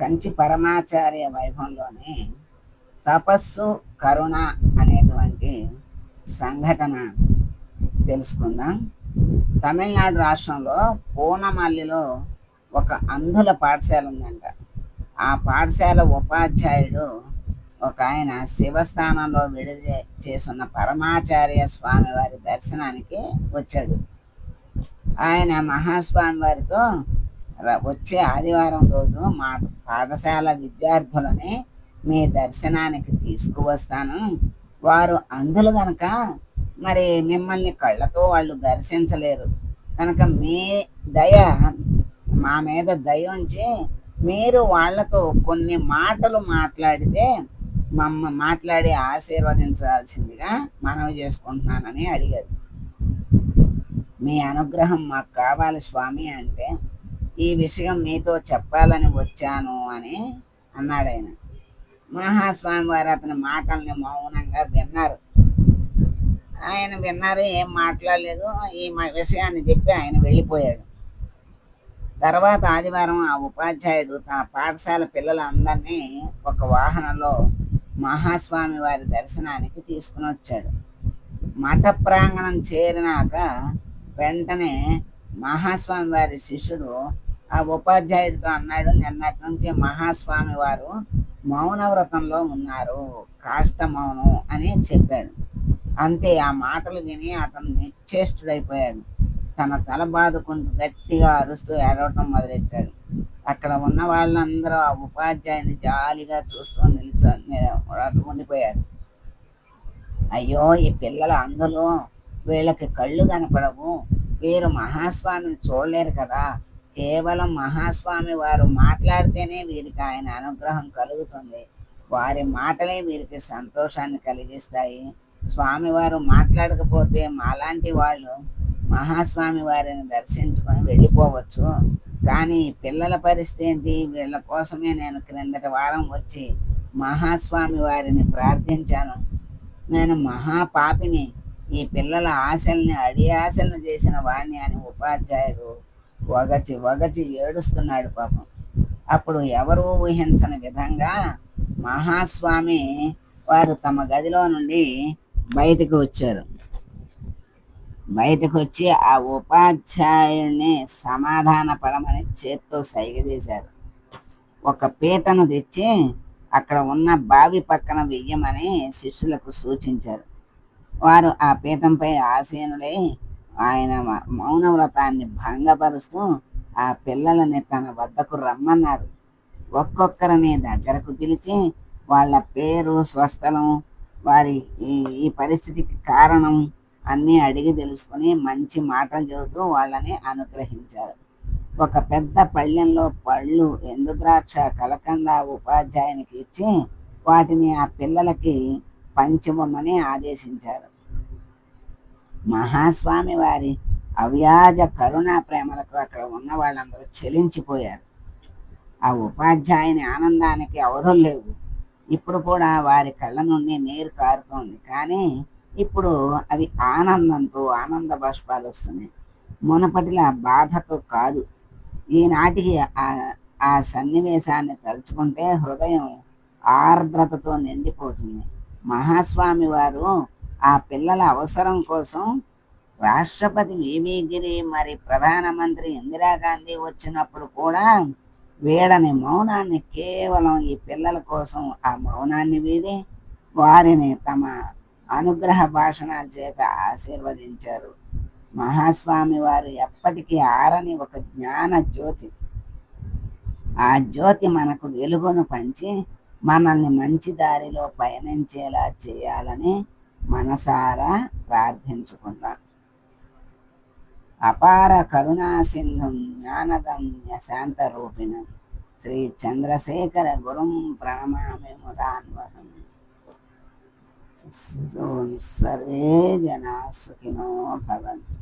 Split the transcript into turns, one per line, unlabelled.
కంచి పరమాచార్య వైభవంలోని తపస్సు కరుణ అనేటువంటి సంఘటన తెలుసుకుందాం. తమిళనాడు రాష్ట్రంలో పూనమల్లిలో ఒక అంధుల పాఠశాల ఉందంట. ఆ పాఠశాల ఉపాధ్యాయుడు ఒక ఆయన శివస్థానంలో విడుదల చేసున్న పరమాచార్య స్వామి వారి దర్శనానికి వచ్చాడు. ఆయన మహాస్వామి వారితో వచ్చే ఆదివారం రోజు మా పాఠశాల విద్యార్థులని మీ దర్శనానికి తీసుకువస్తాను. వారు అందులో కనుక మరి మిమ్మల్ని కళ్ళతో వాళ్ళు దర్శించలేరు. కనుక మీ దయ మా మీద దయ ఉంచి మీరు వాళ్ళతో కొన్ని మాటలు మాట్లాడితే మమ్మ మాట్లాడి ఆశీర్వదించాల్సిందిగా మనవి చేసుకుంటున్నానని అడిగారు. మీ అనుగ్రహం మాకు కావాలి స్వామి అంటే ఈ విషయం మీతో చెప్పాలని వచ్చాను అని అన్నాడు ఆయన మహాస్వామి వారు అతని మాటల్ని మౌనంగా విన్నారు. ఆయన విన్నారు ఏం మాట్లాడలేదు ఈ మ- విషయాన్ని చెప్పి ఆయన వెళ్ళిపోయాడు. తర్వాత ఆదివారం ఆ ఉపాధ్యాయుడు తన పాఠశాల పిల్లలందరినీ ఒక వాహనంలో మహాస్వామి వారి దర్శనానికి తీసుకుని వచ్చాడు. మఠ ప్రాంగణం చేరినాక వెంటనే మహాస్వామి వారి శిష్యుడు ఆ ఉపాధ్యాయుడితో అన్నాడు. నిన్నటి నుంచి మహాస్వామి వారు మౌన వ్రతంలో ఉన్నారు. కాష్ట మౌనం అని చెప్పాడు. అంతే ఆ మాటలు విని అతను నిశ్చేష్టుడైపోయాడు. తన తల బాదుకుంటూ గట్టిగా అరుస్తూ ఏడవటం మొదలెట్టాడు. అక్కడ ఉన్న వాళ్ళందరూ ఆ ఉపాధ్యాయుని జాలిగా చూస్తూ నిల్చో ఉండిపోయారు. అయ్యో ఈ పిల్లల అందులో వీళ్ళకి కళ్ళు కనపడవు. వీరు మహాస్వామిని చూడలేరు కదా. కేవలం మహాస్వామి వారు మాట్లాడితేనే వీరికి ఆయన అనుగ్రహం కలుగుతుంది. వారి మాటలే వీరికి సంతోషాన్ని కలిగిస్తాయి. స్వామివారు మాట్లాడకపోతే మాలాంటి వాళ్ళు మహాస్వామి వారిని దర్శించుకొని వెళ్ళిపోవచ్చు. కానీ పిల్లల పరిస్థితి ఏంటి? వీళ్ళ కోసమే నేను క్రిందటి వారం వచ్చి మహాస్వామి వారిని ప్రార్థించాను. నేను మహాపాపిని. ఈ పిల్లల ఆశల్ని అడి ఆశల్ని చేసిన వాణ్ణి అని ఉపాధ్యాయుడు వగచి వగచి ఏడుస్తున్నాడు పాపం. అప్పుడు ఎవరు ఊహించని విధంగా మహాస్వామి వారు తమ గదిలో నుండి బయటకు వచ్చారు. బయటకు వచ్చి ఆ ఉపాధ్యాయుడిని సమాధాన పడమని చేత్తో సైగ చేశారు ఒక పీటను తెచ్చి అక్కడ ఉన్న బావి పక్కన వెయ్యమని శిష్యులకు సూచించారు. వారు ఆ పీఠంపై ఆసీనులై ఆయన మౌన వ్రతాన్ని భంగపరుస్తూ ఆ పిల్లలని తన వద్దకు రమ్మన్నారు. ఒక్కొక్కరిని దగ్గరకు పిలిచి వాళ్ళ పేరు స్వస్థలం వారి ఈ ఈ పరిస్థితికి కారణం అన్నీ అడిగి తెలుసుకుని మంచి మాటలు చెబుతూ వాళ్ళని అనుగ్రహించారు. ఒక పెద్ద పళ్ళెంలో పళ్ళు ఎండుద్రాక్ష కలకండ ఉపాధ్యాయునికి ఇచ్చి వాటిని ఆ పిల్లలకి పంచమని ఆదేశించారు. మహాస్వామి వారి అవ్యాజ కరుణా ప్రేమలకు అక్కడ ఉన్న వాళ్ళందరూ చెలించిపోయారు. ఆ ఉపాధ్యాయుని ఆనందానికి అవధులు లేవు. ఇప్పుడు కూడా వారి కళ్ళ నుండి నీరు కారుతోంది. కానీ ఇప్పుడు అవి ఆనందంతో ఆనంద బాష్పాలు వస్తున్నాయి. మునపటిలా బాధతో కాదు. ఈనాటికి ఆ- ఆ సన్నివేశాన్ని తలుచుకుంటే హృదయం ఆర్ద్రతతో నిండిపోతుంది. మహాస్వామి వారు ఆ పిల్లల అవసరం కోసం రాష్ట్రపతి వివిగిరి మరి ప్రధానమంత్రి ఇందిరాగాంధీ వచ్చినప్పుడు కూడా వీడని మౌనాన్ని కేవలం ఈ పిల్లల కోసం ఆ మౌనాన్ని వీడి వారిని తమ అనుగ్రహ భాషణాల చేత ఆశీర్వదించారు. మహాస్వామి వారు ఎప్పటికీ ఆరని ఒక జ్ఞాన జ్యోతి. ఆ జ్యోతి మనకు వెలుగును పంచి మనల్ని మంచి దారిలో పయనించేలా చేయాలని మనసారా ప్రార్థించుకుందాం. అపార కరుణాసింధుం జ్ఞానదం శాంత రూపిణం శ్రీ చంద్రశేఖర గురుం ప్రణమామి ముదాన్వహం. సర్వే జనా సుఖినో భవంతు.